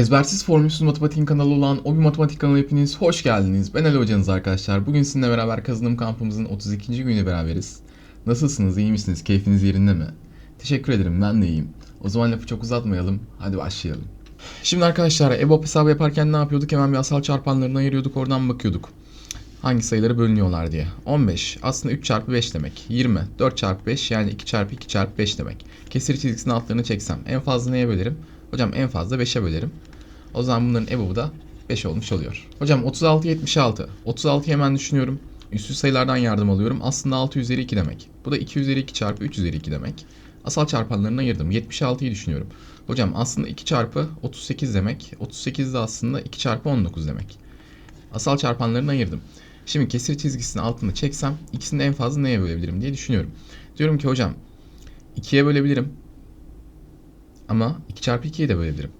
Ezbersiz Formülsüz Matematiğin kanalı olan Obi Matematik kanalı hepiniz hoş geldiniz. Ben Ali hocanız arkadaşlar. Bugün sizinle beraber kazanım kampımızın 32. günüyle beraberiz. Nasılsınız, iyi misiniz, keyfiniz yerinde mi? Teşekkür ederim, ben de iyiyim. O zaman lafı çok uzatmayalım, hadi başlayalım. Şimdi arkadaşlar EBOB hesabı yaparken ne yapıyorduk? Hemen bir asal çarpanlarını ayırıyorduk, oradan bakıyorduk. Hangi sayıları bölünüyorlar diye. 15 aslında 3 çarpı 5 demek. 20 4 çarpı 5 yani 2 çarpı 2 çarpı 5 demek. Kesir çizgisinin altlarını çeksem en fazla neye bölerim? Hocam en fazla 5'e bölerim. O zaman bunların EBOB'u da 5 olmuş oluyor. Hocam 36 76. 36'yı hemen düşünüyorum. Üstü sayılardan yardım alıyorum. Aslında 6 üzeri 2 demek. Bu da 2 üzeri 2 çarpı 3 üzeri 2 demek. Asal çarpanlarını ayırdım. 76'yı düşünüyorum. Hocam aslında 2 çarpı 38 demek. 38 de aslında 2 çarpı 19 demek. Asal çarpanlarını ayırdım. Şimdi kesir çizgisinin altını çeksem ikisini en fazla neye bölebilirim diye düşünüyorum. Diyorum ki hocam 2'ye bölebilirim. Ama 2 çarpı 2'ye de bölebilirim.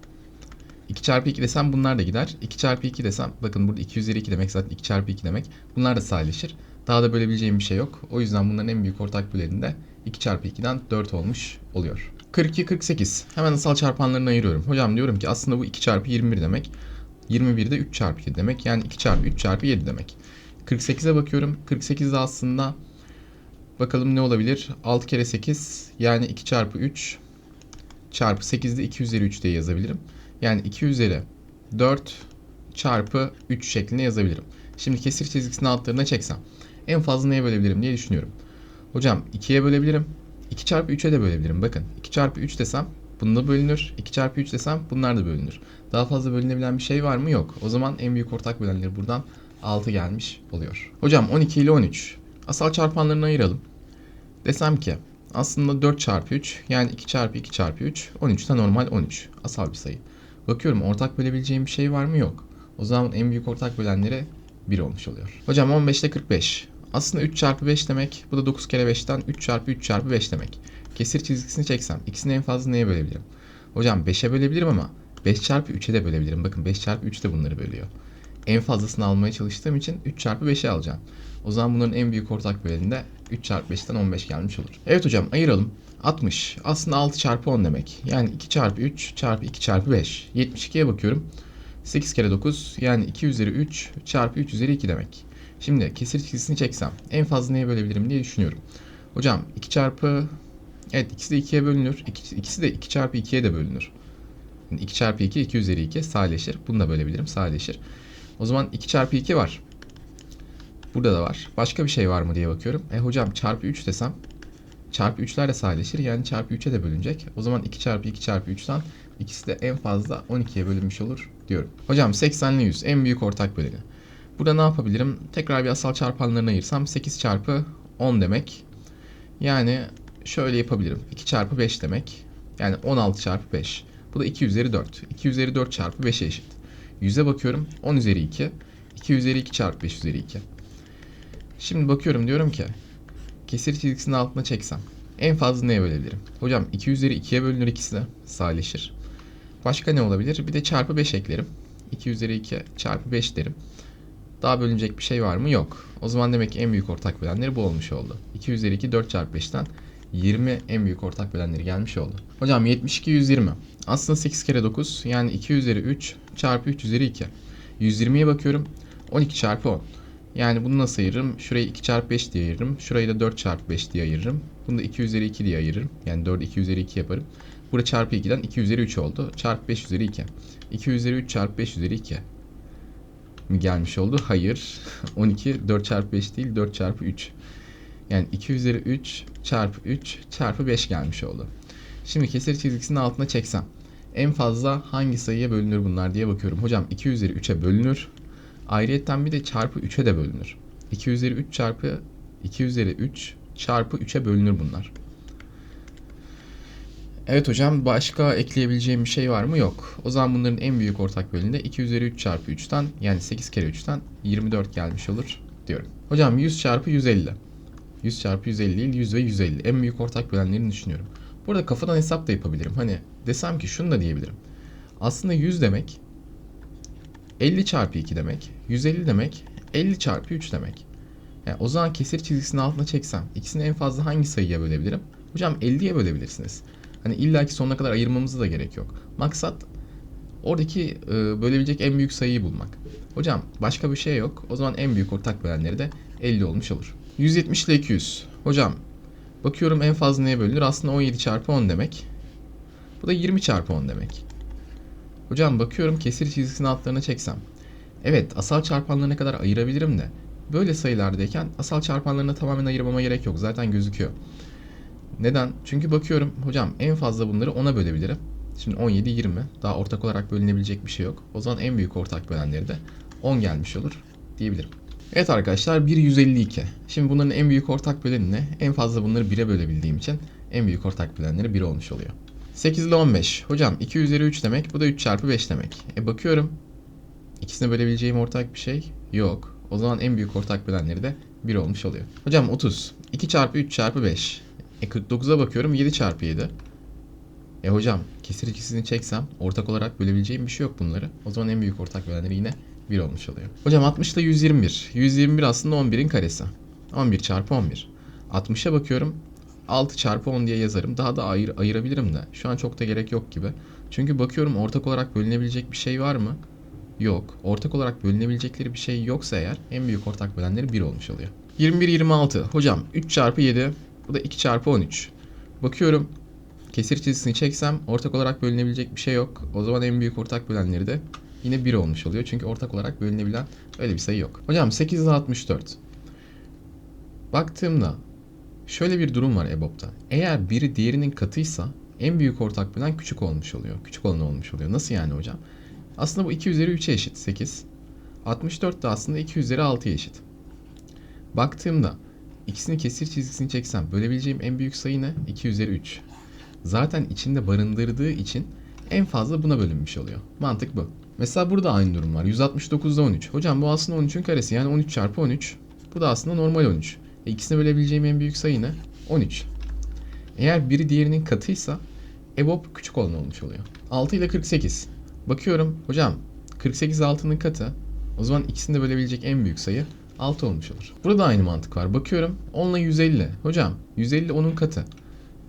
2 çarpı 2 desem bunlar da gider. 2 çarpı 2 desem bakın burada 2 üzeri 2 demek zaten 2 çarpı 2 demek. Bunlar da sadeleşir. Daha da bölebileceğim bir şey yok. O yüzden bunların en büyük ortak böleni de 2 çarpı 2'den 4 olmuş oluyor. 42, 48. Hemen asal çarpanlarını ayırıyorum. Hocam diyorum ki aslında bu 2 çarpı 21 demek. 21 de 3 çarpı 7 demek. Yani 2 çarpı 3 çarpı 7 demek. 48'e bakıyorum. 48 de aslında bakalım ne olabilir? 6 kere 8 yani 2 çarpı 3 çarpı 8 de 2 üzeri 3 diye yazabilirim. Yani 2 üzeri 4 çarpı 3 şeklinde yazabilirim. Şimdi kesir çizgisinin altlarına çeksem en fazla neye bölebilirim diye düşünüyorum. Hocam 2'ye bölebilirim. 2 çarpı 3'e de bölebilirim. Bakın 2 çarpı 3 desem bunda bölünür. 2 çarpı 3 desem bunlar da bölünür. Daha fazla bölünebilen bir şey var mı? Yok. O zaman en büyük ortak bölenleri buradan 6 gelmiş oluyor. Hocam 12 ile 13. Asal çarpanlarını ayıralım. Desem ki aslında 4 çarpı 3 yani 2 çarpı 2 çarpı 3 13 de normal 13 asal bir sayı. Bakıyorum ortak bölebileceğim bir şey var mı? Yok. O zaman en büyük ortak bölenleri 1 olmuş oluyor. Hocam 15 ile 45. Aslında 3 çarpı 5 demek. Bu da 9 kere 5'ten 3 çarpı 3 çarpı 5 demek. Kesir çizgisini çeksem ikisini en fazla neye bölebilirim? Hocam 5'e bölebilirim ama 5 çarpı 3'e de bölebilirim. Bakın 5 çarpı 3 de bunları bölüyor. En fazlasını almaya çalıştığım için 3 çarpı 5'e alacağım. O zaman bunların en büyük ortak böleni de 3 çarpı 5'ten 15 gelmiş olur. Evet hocam ayıralım. 60 aslında 6 çarpı 10 demek. Yani 2 çarpı 3 çarpı 2 çarpı 5. 72'ye bakıyorum. 8 kere 9 yani 2 üzeri 3 çarpı 3 üzeri 2 demek. Şimdi kesir çizgisini çeksem en fazla neye bölebilirim diye düşünüyorum. Hocam 2 çarpı evet ikisi de 2'ye bölünür. İkisi, ikisi de 2 çarpı 2'ye de bölünür. Yani 2 çarpı 2 2 üzeri 2 sadeleşir. Bunu da bölebilirim sadeleşir. O zaman 2 çarpı 2 var. Burada da var. Başka bir şey var mı diye bakıyorum. E hocam çarpı 3 desem çarpı 3'ler de sadeleşir. Yani çarpı 3'e de bölünecek. O zaman 2 çarpı 2 çarpı 3'ten ikisi de en fazla 12'ye bölünmüş olur diyorum. Hocam 80 ile 100 en büyük ortak böleni. Burada ne yapabilirim? Tekrar bir asal çarpanlarına ayırsam 8 çarpı 10 demek. Yani şöyle yapabilirim. 2 çarpı 5 demek. Yani 16 çarpı 5. Bu da 2 üzeri 4. 2 üzeri 4 çarpı 5'e eşit. 100'e bakıyorum. 10 üzeri 2. 2 üzeri 2 çarpı 5 üzeri 2. Şimdi bakıyorum diyorum ki kesir çizgisinin altına çeksem en fazla neye bölebilirim? Hocam 2 üzeri 2'ye bölünür ikisi de sadeleşir. Başka ne olabilir? Bir de çarpı 5 eklerim. 2 üzeri 2 çarpı 5 derim. Daha bölünecek bir şey var mı? Yok. O zaman demek ki en büyük ortak bölenleri bu olmuş oldu. 2 üzeri 2 4 çarpı 5'ten 20 en büyük ortak bölenleri gelmiş oldu. Hocam 72 120. Aslında 8 kere 9 yani 2 üzeri 3 çarpı 3 üzeri 2. 120'ye bakıyorum. 12 çarpı 10. Yani bunu nasıl ayırırım? Şurayı 2 çarpı 5 diye ayırırım. Şurayı da 4 çarpı 5 diye ayırırım. Bunu da 2 üzeri 2 diye ayırırım. Yani 4'ü 2 üzeri 2 yaparım. Burada çarpı 2'den 2 üzeri 3 oldu. Çarpı 5 üzeri 2. 2 üzeri 3 çarpı 5 üzeri 2 mi gelmiş oldu? Hayır. 12 4 çarpı 5 değil 4 çarpı 3. Yani 2 üzeri 3 çarpı 3 çarpı 5 gelmiş oldu. Şimdi kesir çizgisinin altına çeksem en fazla hangi sayıya bölünür bunlar diye bakıyorum. Hocam 2 üzeri 3'e bölünür. Ayrıyetten bir de çarpı 3'e de bölünür. 2 üzeri 3 çarpı 2 üzeri 3 çarpı 3'e bölünür bunlar. Evet hocam başka ekleyebileceğim bir şey var mı? Yok. O zaman bunların en büyük ortak böleni de 2 üzeri 3 çarpı 3'ten yani 8 kere 3'ten 24 gelmiş olur diyorum. Hocam 100 çarpı 150. 100 çarpı 150 değil 100 ve 150. En büyük ortak bölenlerini düşünüyorum. Burada kafadan hesap da yapabilirim. Hani desem ki şunu da diyebilirim. Aslında 100 demek 50 çarpı 2 demek. 150 demek 50 çarpı 3 demek. Yani o zaman kesir çizgisinin altına çeksem ikisini en fazla hangi sayıya bölebilirim? Hocam 50'ye bölebilirsiniz. Hani illaki sonuna kadar ayırmamıza da gerek yok. Maksat Oradaki e, bölebilecek en büyük sayıyı bulmak. Hocam başka bir şey yok. O zaman en büyük ortak bölenleri de 50 olmuş olur. 170 ile 200. Hocam bakıyorum en fazla neye bölünür? Aslında 17 çarpı 10 demek. Bu da 20 çarpı 10 demek. Hocam bakıyorum kesir çizgisini altlarına çeksem. Evet asal çarpanlarına kadar ayırabilirim de. Böyle sayılardayken asal çarpanlarına tamamen ayırmama gerek yok. Zaten gözüküyor. Neden? Çünkü bakıyorum hocam en fazla bunları 10'a bölebilirim. Şimdi 17, 20. Daha ortak olarak bölünebilecek bir şey yok. O zaman en büyük ortak bölenleri de 10 gelmiş olur diyebilirim. Evet arkadaşlar 1 152. Şimdi bunların en büyük ortak böleni ne? En fazla bunları 1'e bölebildiğim için en büyük ortak bölenleri 1 olmuş oluyor. 8 ile 15. Hocam 2 üzeri 3 demek. Bu da 3 çarpı 5 demek. E bakıyorum. İkisine bölebileceğim ortak bir şey yok. O zaman en büyük ortak bölenleri de 1 olmuş oluyor. Hocam 30. 2 çarpı 3 çarpı 5. E 49'a bakıyorum 7 çarpı 7. E hocam kesir ikisini çeksem ortak olarak bölebileceğim bir şey yok bunları. O zaman en büyük ortak bölenleri yine 1 olmuş oluyor. Hocam 60 ile 121. 121 aslında 11'in karesi. 11 çarpı 11. 60'a bakıyorum 6 çarpı 10 diye yazarım. Daha da ayır, ayırabilirim de. Şu an çok da gerek yok gibi. Çünkü bakıyorum ortak olarak bölünebilecek bir şey var mı? Yok. Ortak olarak bölünebilecekleri bir şey yoksa eğer en büyük ortak bölenleri 1 olmuş oluyor. 21 26. Hocam 3 çarpı 7. Bu da 2 çarpı 13. Bakıyorum kesir çizgisini çeksem ortak olarak bölünebilecek bir şey yok. O zaman en büyük ortak bölenleri de yine 1 olmuş oluyor. Çünkü ortak olarak bölünebilen öyle bir sayı yok. Hocam 8 ile 64. Baktığımda şöyle bir durum var EBOB'da. Eğer biri diğerinin katıysa en büyük ortak bölen küçük olmuş oluyor. Küçük olan olmuş oluyor. Nasıl yani hocam? Aslında bu 2 üzeri 3'e eşit 8. 64 de aslında 2 üzeri 6'ya eşit. Baktığımda ikisini kesir çizgisini çeksem bölebileceğim en büyük sayı ne? 2 üzeri 3. Zaten içinde barındırdığı için en fazla buna bölünmüş oluyor. Mantık bu. Mesela burada aynı durum var. 169'da 13. Hocam bu aslında 13'ün karesi yani 13 çarpı 13. Bu da aslında normal 13. E ikisine bölebileceğim en büyük sayı ne? 13. Eğer biri diğerinin katıysa EBOB küçük olan olmuş oluyor. 6 ile 48. Bakıyorum hocam 48 6'nın katı. O zaman ikisini de bölebilecek en büyük sayı 6 olmuş olur. Burada aynı mantık var. Bakıyorum 10 ile 150. Hocam 150 10'un katı.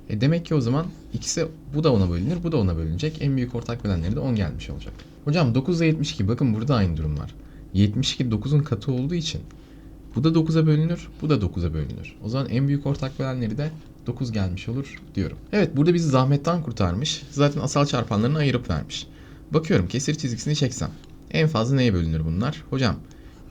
E demek ki o zaman ikisi bu da 10'a bölünür, bu da 10'a bölünecek. En büyük ortak bölenleri de 10 gelmiş olacak. Hocam 9 ile 72 bakın burada aynı durum var. 72 9'un katı olduğu için bu da 9'a bölünür, bu da 9'a bölünür. O zaman en büyük ortak bölenleri de 9 gelmiş olur diyorum. Evet burada bizi zahmetten kurtarmış. Zaten asal çarpanlarını ayırıp vermiş. Bakıyorum kesir çizgisini çeksem. En fazla neye bölünür bunlar? Hocam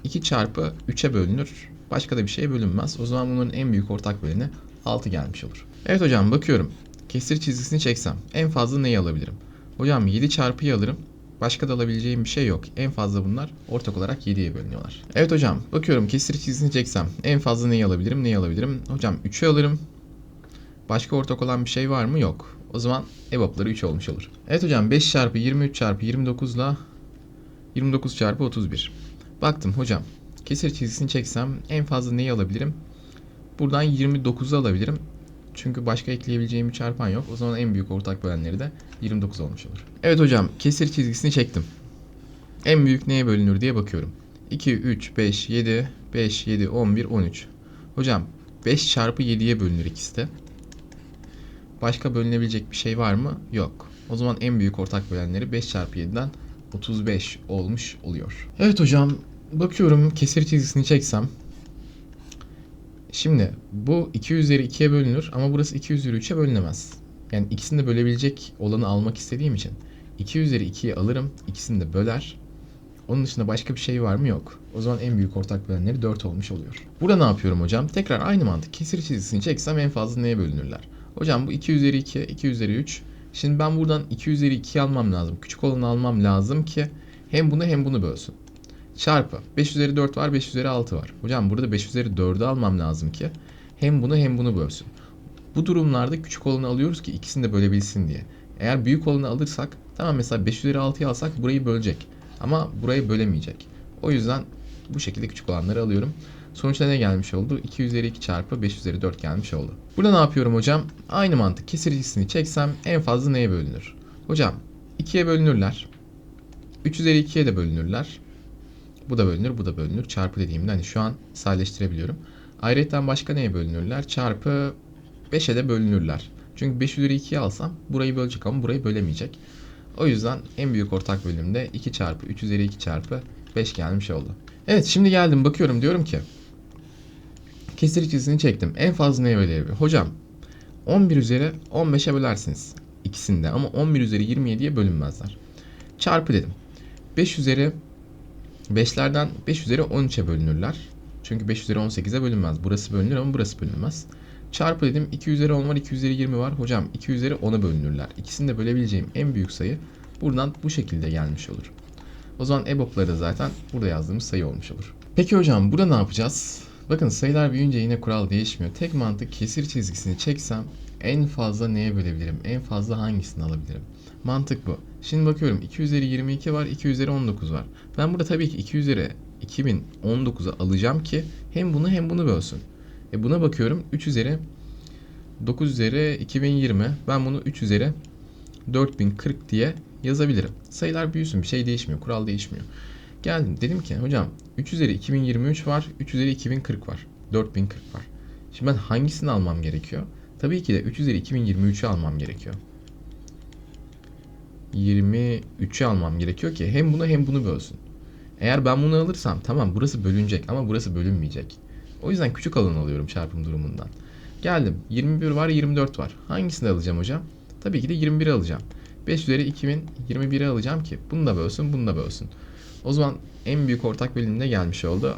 2 çarpı 3'e bölünür. Başka da bir şeye bölünmez. O zaman bunların en büyük ortak böleni 6 gelmiş olur. Evet hocam bakıyorum. Kesir çizgisini çeksem en fazla neyi alabilirim? Hocam 7 çarpıyı alırım. Başka da alabileceğim bir şey yok. En fazla bunlar ortak olarak 7'ye bölünüyorlar. Evet hocam bakıyorum kesir çizgisini çeksem en fazla neyi alabilirim neyi alabilirim? Hocam 3'ü alırım. Başka ortak olan bir şey var mı? Yok. O zaman EBOB'ları 3 olmuş olur. Evet hocam 5 çarpı 23 çarpı 29 ile 29 çarpı 31. Baktım hocam kesir çizgisini çeksem en fazla neyi alabilirim? Buradan 29'u alabilirim. Çünkü başka ekleyebileceğim bir çarpan yok. O zaman en büyük ortak bölenleri de 29 olmuş olur. Evet hocam kesir çizgisini çektim. En büyük neye bölünür diye bakıyorum. 2, 3, 5, 7, 5, 7, 11, 13. Hocam 5 çarpı 7'ye bölünür ikisi de. Başka bölünebilecek bir şey var mı? Yok. O zaman en büyük ortak bölenleri 5 çarpı 7'den 35 olmuş oluyor. Evet hocam bakıyorum kesir çizgisini çeksem. Şimdi bu 2 üzeri 2'ye bölünür ama burası 2 üzeri 3'e bölünemez. Yani ikisini de bölebilecek olanı almak istediğim için 2 üzeri 2'yi alırım. ikisini de böler. Onun dışında başka bir şey var mı? Yok. O zaman en büyük ortak bölenleri 4 olmuş oluyor. Burada ne yapıyorum hocam? Tekrar aynı mantık. Kesir çizgisini çeksem en fazla neye bölünürler? Hocam bu 2 üzeri 2, 2 üzeri 3. Şimdi ben buradan 2 üzeri 2'yi almam lazım. Küçük olanı almam lazım ki hem bunu hem bunu bölsün. Çarpı 5 üzeri 4 var 5 üzeri 6 var. Hocam burada 5 üzeri 4'ü almam lazım ki hem bunu hem bunu bölsün. Bu durumlarda küçük olanı alıyoruz ki ikisini de bölebilsin diye. Eğer büyük olanı alırsak tamam mesela 5 üzeri 6'yı alsak burayı bölecek. Ama burayı bölemeyecek. O yüzden bu şekilde küçük olanları alıyorum. Sonuçta ne gelmiş oldu? 2 üzeri 2 çarpı 5 üzeri 4 gelmiş oldu. Burada ne yapıyorum hocam? Aynı mantık. Kesircisini çeksem en fazla neye bölünür? Hocam 2'ye bölünürler. 3 üzeri 2'ye de bölünürler. Bu da bölünür, bu da bölünür. Çarpı dediğimde hani şu an sadeleştirebiliyorum. Ayrıca başka neye bölünürler? Çarpı 5'e de bölünürler. Çünkü 5 üzeri 2'yi alsam burayı bölecek ama burayı bölemeyecek. O yüzden en büyük ortak bölümde 2 çarpı 3 üzeri 2 çarpı 5 gelmiş oldu. Evet şimdi geldim bakıyorum diyorum ki kesir çizgisini çektim. En fazla neye bölebilir? Hocam 11 üzeri 15'e bölersiniz ikisinde ama 11 üzeri 27'ye bölünmezler. Çarpı dedim. 5 üzeri 5'lerden 5 üzeri 13'e bölünürler. Çünkü 5 üzeri 18'e bölünmez. Burası bölünür ama burası bölünmez. Çarpı dedim 2 üzeri 10 var 2 üzeri 20 var. Hocam 2 üzeri 10'a bölünürler. İkisini de bölebileceğim en büyük sayı buradan bu şekilde gelmiş olur. O zaman EBOB'ları da zaten burada yazdığımız sayı olmuş olur. Peki hocam burada ne yapacağız? Bakın sayılar büyüyünce yine kural değişmiyor. Tek mantık kesir çizgisini çeksem en fazla neye bölebilirim? En fazla hangisini alabilirim? Mantık bu. Şimdi bakıyorum 2 üzeri 22 var 2 üzeri 19 var. Ben burada tabii ki 2 üzeri 2019'u alacağım ki hem bunu hem bunu bölsün. E buna bakıyorum 3 üzeri 9 üzeri 2020 ben bunu 3 üzeri 4040 diye yazabilirim. Sayılar büyüsün bir şey değişmiyor kural değişmiyor. Geldim dedim ki hocam 3 üzeri 2023 var 3 üzeri 2040 var 4040 var. Şimdi ben hangisini almam gerekiyor? Tabii ki de 3 üzeri 2023'ü almam gerekiyor. 23'ü almam gerekiyor ki hem bunu hem bunu bölsün. Eğer ben bunu alırsam tamam burası bölünecek ama burası bölünmeyecek. O yüzden küçük alan alıyorum çarpım durumundan. Geldim 21 var 24 var. Hangisini alacağım hocam? Tabii ki de 21'i alacağım. 5 üzeri 2021'i alacağım ki bunu da bölsün bunu da bölsün. O zaman en büyük ortak bölümüne gelmiş oldu.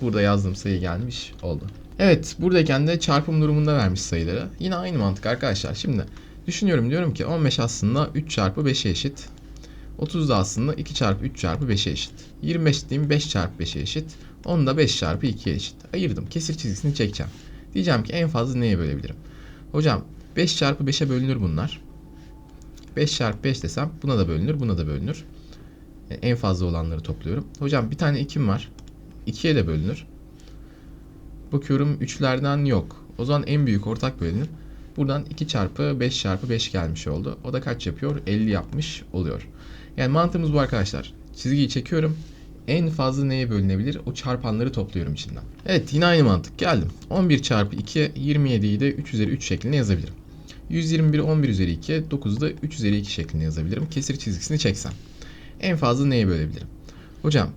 Burada yazdığım sayı gelmiş oldu. Evet buradayken de çarpım durumunda vermiş sayıları. Yine aynı mantık arkadaşlar. Şimdi düşünüyorum diyorum ki 15 aslında 3 çarpı 5'e eşit. 30 da aslında 2 çarpı 3 çarpı 5'e eşit. 25 diyeyim 5 çarpı 5'e eşit. 10 da 5 çarpı 2'ye eşit. Ayırdım. Kesir çizgisini çekeceğim. Diyeceğim ki en fazla neye bölebilirim? Hocam 5 çarpı 5'e bölünür bunlar. 5 çarpı 5 desem buna da bölünür buna da bölünür. E, En fazla olanları topluyorum. Hocam bir tane 2'm var. 2'ye de bölünür. Bakıyorum 3'lerden yok. O zaman en büyük ortak bölünür. Buradan 2 çarpı 5 çarpı 5 gelmiş oldu. O da kaç yapıyor? 50 yapmış oluyor. Yani mantığımız bu arkadaşlar. Çizgiyi çekiyorum. En fazla neye bölünebilir? O çarpanları topluyorum içinden. Evet yine aynı mantık. Geldim. 11 çarpı 2 27'yi de 3 üzeri 3 şeklinde yazabilirim. 121 11 üzeri 2 9'u da 3 üzeri 2 şeklinde yazabilirim. Kesir çizgisini çeksem. En fazla neye bölebilirim? Hocam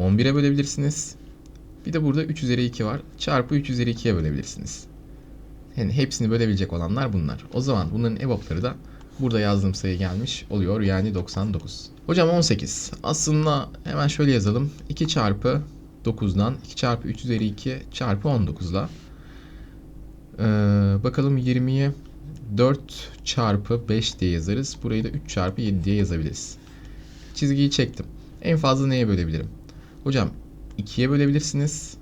11'e bölebilirsiniz. Bir de burada 3 üzeri 2 var. Çarpı 3 üzeri 2'ye bölebilirsiniz. Yani hepsini bölebilecek olanlar bunlar. O zaman bunların EBOB'ları da burada yazdığım sayı gelmiş oluyor. Yani 99. Hocam 18. Aslında hemen şöyle yazalım. 2 çarpı 9'dan 2 çarpı 3 üzeri 2 çarpı 19'la. Ee, bakalım 20'ye 4 çarpı 5 diye yazarız. Burayı da 3 çarpı 7 diye yazabiliriz. Çizgiyi çektim. En fazla neye bölebilirim? Hocam 2'ye bölebilirsiniz.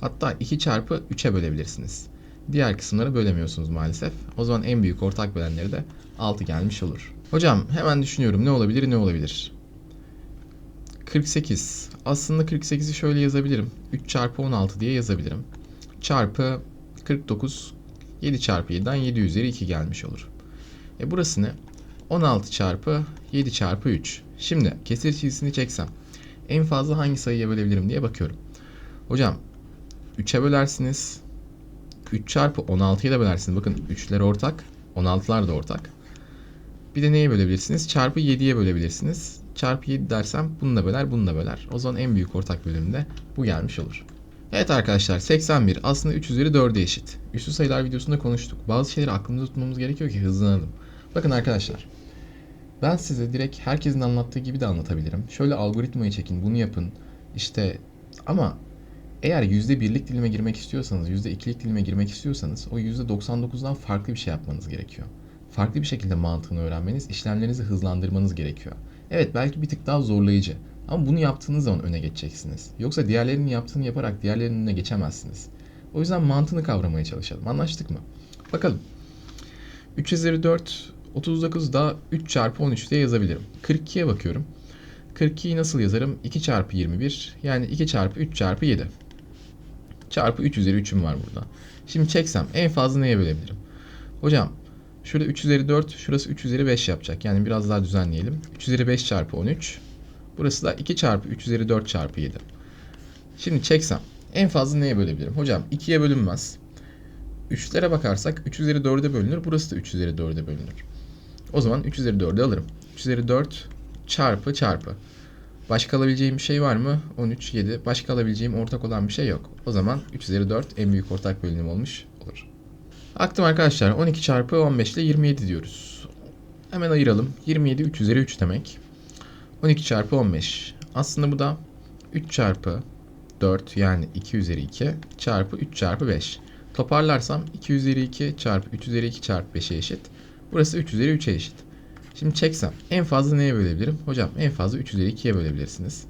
Hatta 2 çarpı 3'e bölebilirsiniz. Diğer kısımları bölemiyorsunuz maalesef. O zaman en büyük ortak bölenleri de 6 gelmiş olur. Hocam hemen düşünüyorum ne olabilir ne olabilir? 48. Aslında 48'i şöyle yazabilirim. 3 çarpı 16 diye yazabilirim. Çarpı 49. 7 çarpı 7'den 7 üzeri 2 gelmiş olur. E burası ne? 16 çarpı 7 çarpı 3. Şimdi kesir çizgisini çeksem en fazla hangi sayıya bölebilirim diye bakıyorum. Hocam 3'e bölersiniz. 3 çarpı 16'ya da bölersiniz. Bakın 3'ler ortak. 16'lar da ortak. Bir de neye bölebilirsiniz? Çarpı 7'ye bölebilirsiniz. Çarpı 7 dersem bunu da böler, bunu da böler. O zaman en büyük ortak bölümünde bu gelmiş olur. Evet arkadaşlar 81 aslında 3 üzeri 4'e eşit. Üstü sayılar videosunda konuştuk. Bazı şeyleri aklımızda tutmamız gerekiyor ki hızlanalım. Bakın arkadaşlar. Ben size direkt herkesin anlattığı gibi de anlatabilirim. Şöyle algoritmayı çekin, bunu yapın. İşte ama eğer %1'lik dilime girmek istiyorsanız, %2'lik dilime girmek istiyorsanız o %99'dan farklı bir şey yapmanız gerekiyor. Farklı bir şekilde mantığını öğrenmeniz, işlemlerinizi hızlandırmanız gerekiyor. Evet belki bir tık daha zorlayıcı ama bunu yaptığınız zaman öne geçeceksiniz. Yoksa diğerlerinin yaptığını yaparak diğerlerinin önüne geçemezsiniz. O yüzden mantığını kavramaya çalışalım. Anlaştık mı? Bakalım. 3 üzeri 4, 39 da 3 çarpı 13 diye yazabilirim. 42'ye bakıyorum. 42'yi nasıl yazarım? 2 çarpı 21 yani 2 çarpı 3 çarpı 7. Çarpı 3 üzeri 3'üm var burada. Şimdi çeksem en fazla neye bölebilirim? Hocam şurada 3 üzeri 4 şurası 3 üzeri 5 yapacak. Yani biraz daha düzenleyelim. 3 üzeri 5 çarpı 13. Burası da 2 çarpı 3 üzeri 4 çarpı 7. Şimdi çeksem en fazla neye bölebilirim? Hocam 2'ye bölünmez. 3'lere bakarsak 3 üzeri 4'e bölünür. Burası da 3 üzeri 4'e bölünür. O zaman 3 üzeri 4'ü alırım. 3 üzeri 4 çarpı çarpı. Başka alabileceğim bir şey var mı? 13, 7. Başka alabileceğim ortak olan bir şey yok. O zaman 3 üzeri 4 en büyük ortak bölünüm olmuş olur. Baktım arkadaşlar 12 çarpı 15 ile 27 diyoruz. Hemen ayıralım. 27 3 üzeri 3 demek. 12 çarpı 15. Aslında bu da 3 çarpı 4 yani 2 üzeri 2 çarpı 3 çarpı 5. Toparlarsam 2 üzeri 2 çarpı 3 üzeri 2 çarpı 5'e eşit. Burası 3 üzeri 3'e eşit. Şimdi çeksem en fazla neye bölebilirim? Hocam en fazla 3 üzeri 2'ye bölebilirsiniz.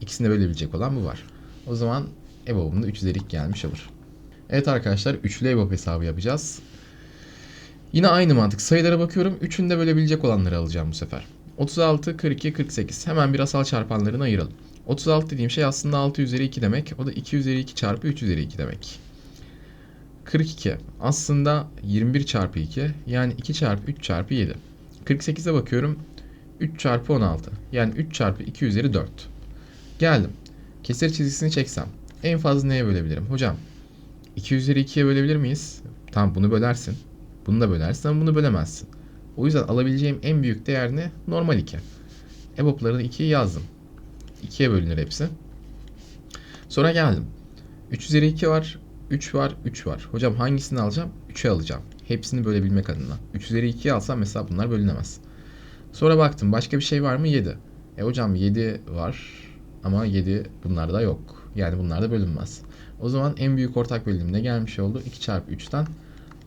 İkisini bölebilecek olan bu var. O zaman EBOB'um da 3 üzeri 2 gelmiş olur. Evet arkadaşlar üçlü EBOB hesabı yapacağız. Yine aynı mantık. Sayılara bakıyorum. Üçünü de bölebilecek olanları alacağım bu sefer. 36, 42, 48. Hemen bir asal çarpanlarını ayıralım. 36 dediğim şey aslında 6 üzeri 2 demek. O da 2 üzeri 2 çarpı 3 üzeri 2 demek. 42 aslında 21 çarpı 2 yani 2 çarpı 3 çarpı 7. 48'e bakıyorum 3 çarpı 16 yani 3 çarpı 2 üzeri 4. Geldim. Kesir çizgisini çeksem en fazla neye bölebilirim? Hocam 2 üzeri 2'ye bölebilir miyiz? Tamam bunu bölersin. Bunu da bölersin ama bunu bölemezsin. O yüzden alabileceğim en büyük değer ne? Normal 2. EBOB'larını 2'ye yazdım. 2'ye bölünür hepsi. Sonra geldim. 3 üzeri 2 var. 3 var, 3 var. Hocam hangisini alacağım? 3'e alacağım. Hepsini bölebilmek adına. 3 üzeri 2'ye alsam mesela bunlar bölünemez. Sonra baktım başka bir şey var mı? 7. E hocam 7 var ama 7 bunlarda yok. Yani bunlar da bölünmez. O zaman en büyük ortak bölünüm ne gelmiş oldu? 2 çarpı 3'ten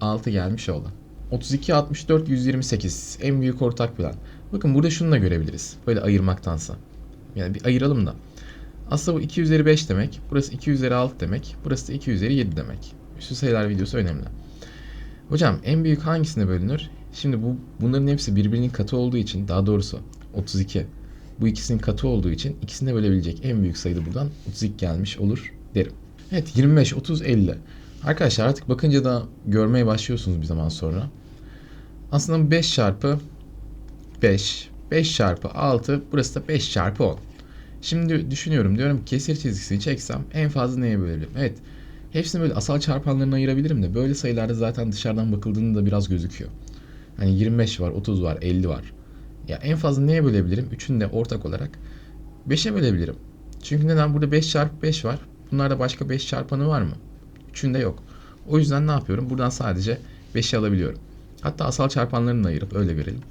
6 gelmiş oldu. 32, 64, 128 en büyük ortak bölen. Bakın burada şunu da görebiliriz. Böyle ayırmaktansa. Yani bir ayıralım da. Aslında bu 2 üzeri 5 demek. Burası 2 üzeri 6 demek. Burası da 2 üzeri 7 demek. Üstü sayılar videosu önemli. Hocam en büyük hangisine bölünür? Şimdi bu bunların hepsi birbirinin katı olduğu için daha doğrusu 32. Bu ikisinin katı olduğu için ikisine bölebilecek en büyük sayı buradan 32 gelmiş olur derim. Evet 25, 30, 50. Arkadaşlar artık bakınca da görmeye başlıyorsunuz bir zaman sonra. Aslında 5 çarpı 5, 5 çarpı 6, burası da 5 çarpı 10. Şimdi düşünüyorum diyorum kesir çizgisini çeksem en fazla neye bölebilirim? Evet hepsini böyle asal çarpanlarına ayırabilirim de böyle sayılarda zaten dışarıdan bakıldığında da biraz gözüküyor. Hani 25 var, 30 var, 50 var. Ya en fazla neye bölebilirim? Üçünü de ortak olarak 5'e bölebilirim. Çünkü neden? Burada 5 çarpı 5 var. Bunlarda başka 5 çarpanı var mı? Üçünde yok. O yüzden ne yapıyorum? Buradan sadece 5'i alabiliyorum. Hatta asal çarpanlarını ayırıp öyle görelim.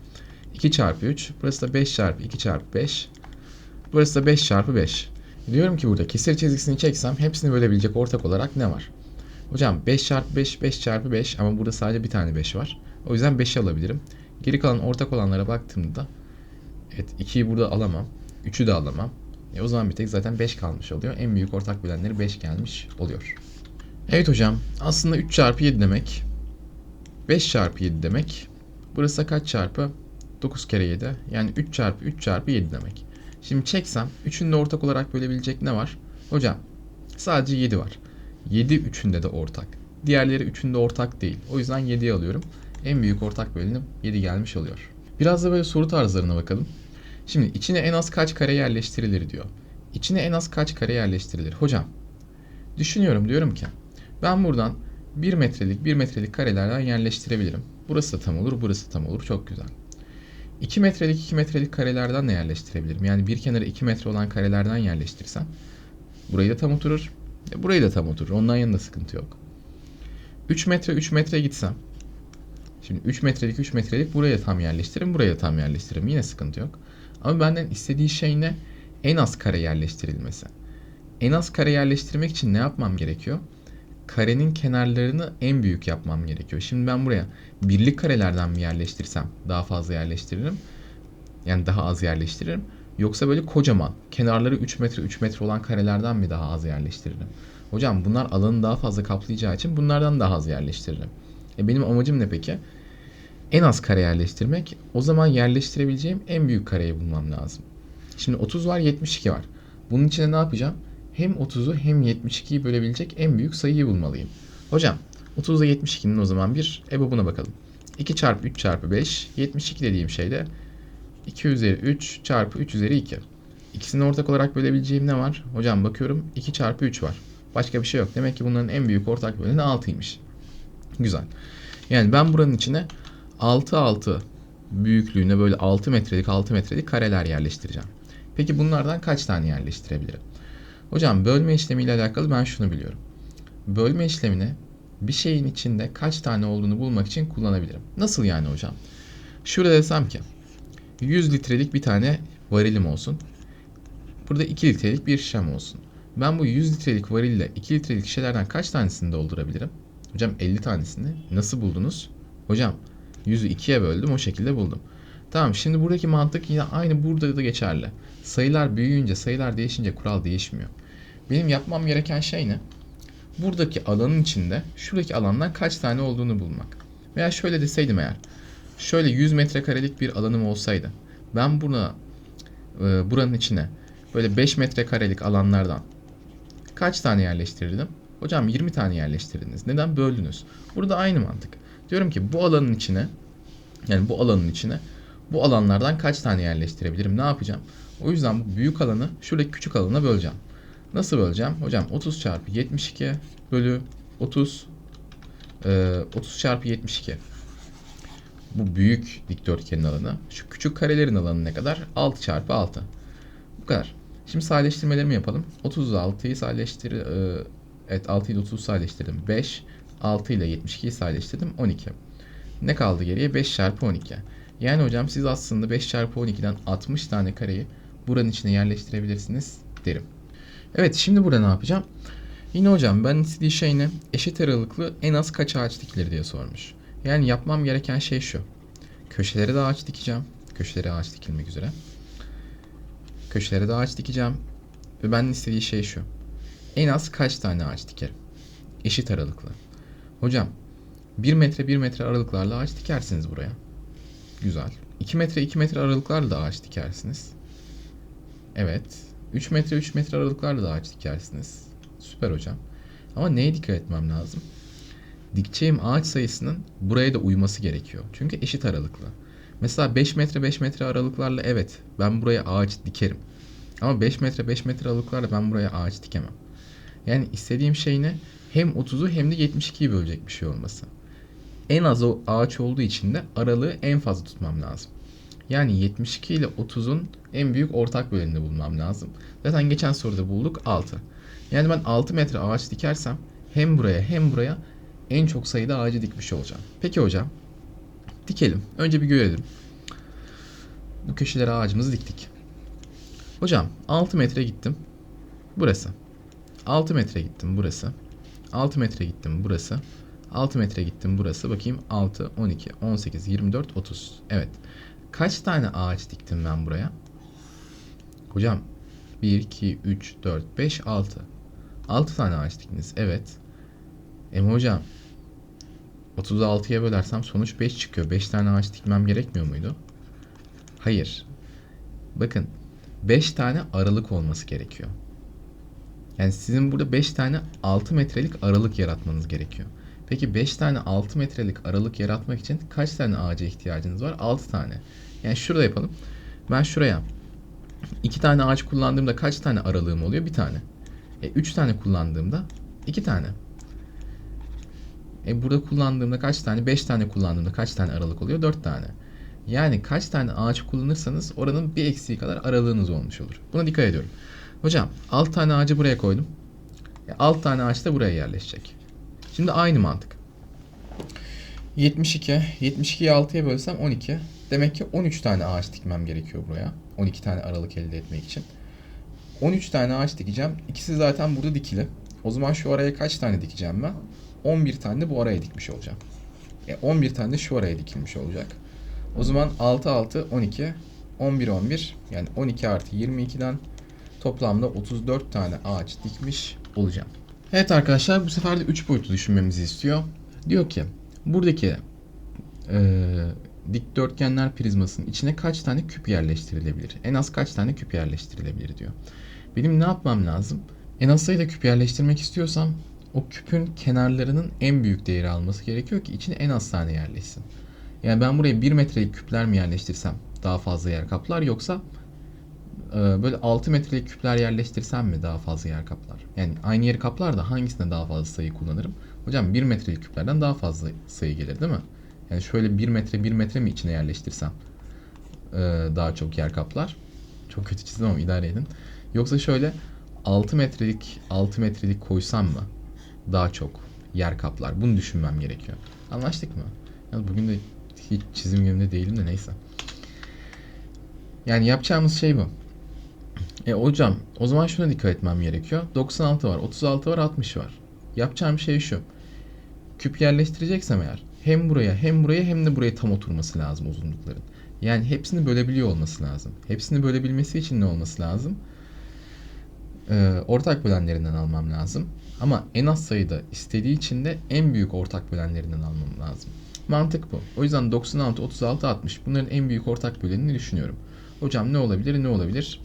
2 çarpı 3. Burası da 5 çarpı 2 çarpı 5. Burası da 5 çarpı 5. Diyorum ki burada kesir çizgisini çeksem hepsini bölebilecek ortak olarak ne var? Hocam 5 çarpı 5, 5 çarpı 5 ama burada sadece bir tane 5 var. O yüzden 5'i alabilirim. Geri kalan ortak olanlara baktığımda evet 2'yi burada alamam. 3'ü de alamam. E o zaman bir tek zaten 5 kalmış oluyor. En büyük ortak bölenleri 5 gelmiş oluyor. Evet hocam aslında 3 çarpı 7 demek. 5 çarpı 7 demek. Burası kaç çarpı? 9 kere 7. Yani 3 çarpı 3 çarpı 7 demek. Şimdi çeksem 3'ünde ortak olarak bölebilecek ne var? Hocam sadece 7 var. 7 üçünde de ortak. Diğerleri üçünde ortak değil. O yüzden 7'yi alıyorum. En büyük ortak bölünüm 7 gelmiş oluyor. Biraz da böyle soru tarzlarına bakalım. Şimdi içine en az kaç kare yerleştirilir diyor. İçine en az kaç kare yerleştirilir? Hocam düşünüyorum diyorum ki ben buradan 1 metrelik 1 metrelik karelerden yerleştirebilirim. Burası da tam olur, burası da tam olur. Çok güzel. 2 metrelik 2 metrelik karelerden de yerleştirebilirim. Yani bir kenarı 2 metre olan karelerden yerleştirsem burayı da tam oturur. E, burayı da tam oturur. Ondan yanında sıkıntı yok. 3 metre 3 metre gitsem Şimdi 3 metrelik 3 metrelik buraya tam yerleştiririm. Buraya tam yerleştiririm. Yine sıkıntı yok. Ama benden istediği şey ne? En az kare yerleştirilmesi. En az kare yerleştirmek için ne yapmam gerekiyor? Karenin kenarlarını en büyük yapmam gerekiyor. Şimdi ben buraya birlik karelerden mi yerleştirsem daha fazla yerleştiririm. Yani daha az yerleştiririm. Yoksa böyle kocaman kenarları 3 metre 3 metre olan karelerden mi daha az yerleştiririm? Hocam bunlar alanı daha fazla kaplayacağı için bunlardan daha az yerleştiririm. E benim amacım ne peki? En az kare yerleştirmek. O zaman yerleştirebileceğim en büyük kareyi bulmam lazım. Şimdi 30 var 72 var. Bunun için ne yapacağım? Hem 30'u hem 72'yi bölebilecek en büyük sayıyı bulmalıyım. Hocam 30 ile 72'nin o zaman bir EBOB'una bakalım. 2 çarpı 3 çarpı 5. 72 dediğim şey de 2 üzeri 3 çarpı 3 üzeri 2. İkisini ortak olarak bölebileceğim ne var? Hocam bakıyorum 2 çarpı 3 var. Başka bir şey yok. Demek ki bunların en büyük ortak böleni 6'ymış. Güzel. Yani ben buranın içine 6 6 büyüklüğüne böyle 6 metrelik 6 metrelik kareler yerleştireceğim. Peki bunlardan kaç tane yerleştirebilirim? Hocam bölme işlemiyle alakalı ben şunu biliyorum. Bölme işlemini bir şeyin içinde kaç tane olduğunu bulmak için kullanabilirim. Nasıl yani hocam? Şurada desem ki 100 litrelik bir tane varilim olsun. Burada 2 litrelik bir şişem olsun. Ben bu 100 litrelik varille 2 litrelik şişelerden kaç tanesini doldurabilirim? Hocam 50 tanesini. Nasıl buldunuz? Hocam 100'ü 2'ye böldüm o şekilde buldum. Tamam şimdi buradaki mantık yine aynı burada da geçerli. Sayılar büyüyünce sayılar değişince kural değişmiyor. Benim yapmam gereken şey ne? Buradaki alanın içinde şuradaki alandan kaç tane olduğunu bulmak. Veya şöyle deseydim eğer. Şöyle 100 metrekarelik bir alanım olsaydı. Ben buna e, buranın içine böyle 5 metrekarelik alanlardan kaç tane yerleştirirdim? Hocam 20 tane yerleştirdiniz. Neden böldünüz? Burada aynı mantık. Diyorum ki bu alanın içine yani bu alanın içine bu alanlardan kaç tane yerleştirebilirim? Ne yapacağım? O yüzden bu büyük alanı şuradaki küçük alana böleceğim. Nasıl böleceğim? Hocam 30 çarpı 72 bölü 30 e, 30 çarpı 72 bu büyük dikdörtgenin alanı. Şu küçük karelerin alanı ne kadar? 6 çarpı 6. Bu kadar. Şimdi sadeleştirmelerimi yapalım. 36'yı sadeleştir... E, evet 6'yı da 30'u sadeleştirdim. 5. 6 ile 72'yi sadeleştirdim. 12. Ne kaldı geriye? 5 çarpı 12. Yani hocam siz aslında 5 çarpı 12'den 60 tane kareyi buranın içine yerleştirebilirsiniz derim. Evet şimdi burada ne yapacağım? Yine hocam ben istediği şey ne? Eşit aralıklı en az kaç ağaç dikilir diye sormuş. Yani yapmam gereken şey şu. Köşelere de ağaç dikeceğim. Köşelere ağaç dikilmek üzere. Köşelere de ağaç dikeceğim. Ve benden istediği şey şu. En az kaç tane ağaç dikerim? Eşit aralıklı. Hocam 1 metre 1 metre aralıklarla ağaç dikersiniz buraya. Güzel. 2 metre 2 metre aralıklarla da ağaç dikersiniz. Evet. 3 metre 3 metre aralıklarla da ağaç dikersiniz. Süper hocam. Ama neye dikkat etmem lazım? Dikeceğim ağaç sayısının buraya da uyması gerekiyor. Çünkü eşit aralıklı. Mesela 5 metre 5 metre aralıklarla evet ben buraya ağaç dikerim. Ama 5 metre 5 metre aralıklarla ben buraya ağaç dikemem. Yani istediğim şey ne? Hem 30'u hem de 72'yi bölecek bir şey olması. En az o ağaç olduğu için de aralığı en fazla tutmam lazım. Yani 72 ile 30'un en büyük ortak bölenini bulmam lazım. Zaten geçen soruda bulduk 6. Yani ben 6 metre ağaç dikersem hem buraya hem buraya en çok sayıda ağacı dikmiş olacağım. Peki hocam. Dikelim. Önce bir görelim. Bu köşelere ağacımızı diktik. Hocam 6 metre gittim. Burası. 6 metre gittim burası. 6 metre gittim burası. 6 metre gittim burası. Bakayım 6, 12, 18, 24, 30. Evet. Kaç tane ağaç diktim ben buraya? Hocam 1, 2, 3, 4, 5, 6. 6 tane ağaç diktiniz. Evet. Ama hocam 36'ya bölersem sonuç 5 çıkıyor. 5 tane ağaç dikmem gerekmiyor muydu? Hayır. Bakın 5 tane aralık olması gerekiyor. Yani sizin burada 5 tane 6 metrelik aralık yaratmanız gerekiyor. Peki 5 tane 6 metrelik aralık yaratmak için kaç tane ağaca ihtiyacınız var? 6 tane. Yani şurada yapalım. Ben şuraya 2 tane ağaç kullandığımda kaç tane aralığım oluyor? Bir tane. E 3 tane kullandığımda 2 tane. E burada kullandığımda kaç tane? 5 tane kullandığımda kaç tane aralık oluyor? 4 tane. Yani kaç tane ağaç kullanırsanız oranın bir eksiği kadar aralığınız olmuş olur. Buna dikkat ediyorum. Hocam 6 tane ağacı buraya koydum. E, 6 tane ağaç da buraya yerleşecek. Şimdi aynı mantık. 72. 72'yi 6'ya bölsem 12. Demek ki 13 tane ağaç dikmem gerekiyor buraya. 12 tane aralık elde etmek için. 13 tane ağaç dikeceğim. İkisi zaten burada dikili. O zaman şu araya kaç tane dikeceğim ben? 11 tane de bu araya dikmiş olacağım. E 11 tane de şu araya dikilmiş olacak. O zaman 6 6 12 11 11 yani 12 artı 22'den toplamda 34 tane ağaç dikmiş olacağım. Evet arkadaşlar bu sefer de 3 boyutlu düşünmemizi istiyor. Diyor ki buradaki e, dikdörtgenler prizmasının içine kaç tane küp yerleştirilebilir? En az kaç tane küp yerleştirilebilir diyor. Benim ne yapmam lazım? En az sayıda küp yerleştirmek istiyorsam o küpün kenarlarının en büyük değeri alması gerekiyor ki içine en az tane yerleşsin. Yani ben buraya 1 metrelik küpler mi yerleştirsem daha fazla yer kaplar yoksa böyle 6 metrelik küpler yerleştirsem mi daha fazla yer kaplar? Yani aynı yeri kaplar da hangisinde daha fazla sayı kullanırım? Hocam 1 metrelik küplerden daha fazla sayı gelir değil mi? Yani şöyle 1 metre 1 metre mi içine yerleştirsem e, daha çok yer kaplar. Çok kötü çizdim ama idare edin. Yoksa şöyle 6 metrelik 6 metrelik koysam mı daha çok yer kaplar. Bunu düşünmem gerekiyor. Anlaştık mı? Yani bugün de hiç çizim günümde değilim de neyse. Yani yapacağımız şey bu. E hocam o zaman şuna dikkat etmem gerekiyor. 96 var, 36 var, 60 var. Yapacağım şey şu. Küp yerleştireceksem eğer hem buraya hem buraya hem de buraya tam oturması lazım uzunlukların. Yani hepsini bölebiliyor olması lazım. Hepsini bölebilmesi için ne olması lazım? Ee, ortak bölenlerinden almam lazım. Ama en az sayıda istediği için de en büyük ortak bölenlerinden almam lazım. Mantık bu. O yüzden 96, 36, 60 bunların en büyük ortak bölenini düşünüyorum. Hocam ne olabilir, ne olabilir?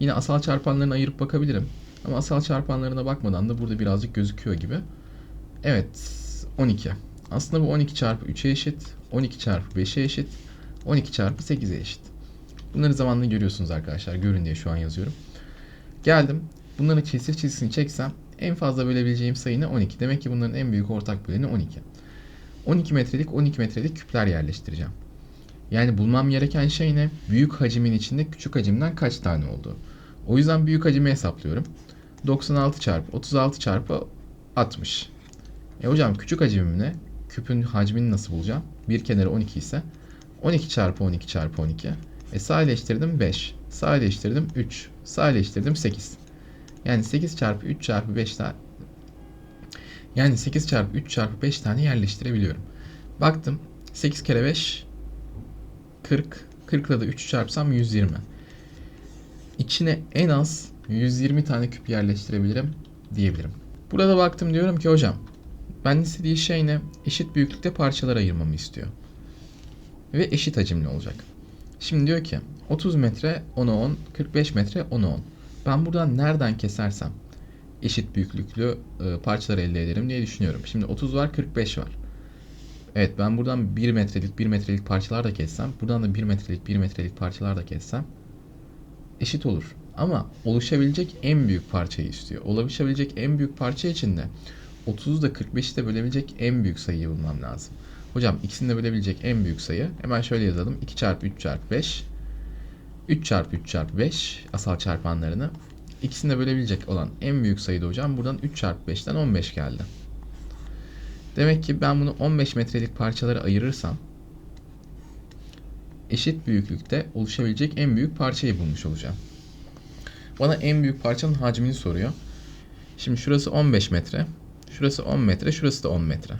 Yine asal çarpanlarını ayırıp bakabilirim. Ama asal çarpanlarına bakmadan da burada birazcık gözüküyor gibi. Evet, 12. Aslında bu 12 çarpı 3'e eşit, 12 çarpı 5'e eşit, 12 çarpı 8'e eşit. Bunları zamanla görüyorsunuz arkadaşlar. Görün diye şu an yazıyorum. Geldim. Bunların kesir çizgisini çeksem en fazla bölebileceğim sayı ne? 12. Demek ki bunların en büyük ortak böleni 12. 12 metrelik 12 metrelik küpler yerleştireceğim. Yani bulmam gereken şey ne? Büyük hacmin içinde küçük hacimden kaç tane oldu? O yüzden büyük hacimi hesaplıyorum. 96 çarpı 36 çarpı 60. E hocam küçük hacmim ne? Küpün hacmini nasıl bulacağım? Bir kenarı 12 ise 12 çarpı 12 çarpı 12. E sadeleştirdim 5. Sadeleştirdim 3. Sadeleştirdim 8. Yani 8 çarpı 3 çarpı 5 tane yani 8 çarpı 3 çarpı 5 tane yerleştirebiliyorum. Baktım 8 kere 5 40. 40 ile de 3 çarpsam 120. İçine en az 120 tane küp yerleştirebilirim diyebilirim. Burada baktım diyorum ki hocam ben istediği şey ne? Eşit büyüklükte parçalara ayırmamı istiyor. Ve eşit hacimli olacak. Şimdi diyor ki 30 metre 10'a 10, 45 metre 10'a 10. Ben buradan nereden kesersem eşit büyüklüklü e, parçalar elde ederim diye düşünüyorum. Şimdi 30 var 45 var. Evet ben buradan 1 metrelik 1 metrelik parçalar da kessem buradan da 1 metrelik 1 metrelik parçalar da kessem eşit olur. Ama oluşabilecek en büyük parçayı istiyor. Oluşabilecek en büyük parça için de 30'u da 45'i de bölebilecek en büyük sayıyı bulmam lazım. Hocam ikisini de bölebilecek en büyük sayı hemen şöyle yazalım. 2 çarpı 3 çarpı 5 3 çarpı 3 çarpı 5 asal çarpanlarını ikisini de bölebilecek olan en büyük sayıda hocam buradan 3 çarpı 5'ten 15 geldi. Demek ki ben bunu 15 metrelik parçalara ayırırsam eşit büyüklükte oluşabilecek en büyük parçayı bulmuş olacağım. Bana en büyük parçanın hacmini soruyor. Şimdi şurası 15 metre. Şurası 10 metre. Şurası da 10 metre.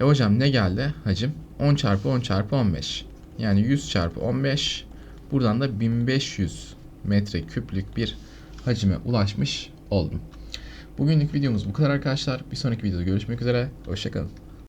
E hocam ne geldi hacim? 10 çarpı 10 çarpı 15. Yani 100 çarpı 15. Buradan da 1500 metre küplük bir hacime ulaşmış oldum. Bugünlük videomuz bu kadar arkadaşlar. Bir sonraki videoda görüşmek üzere. Hoşçakalın.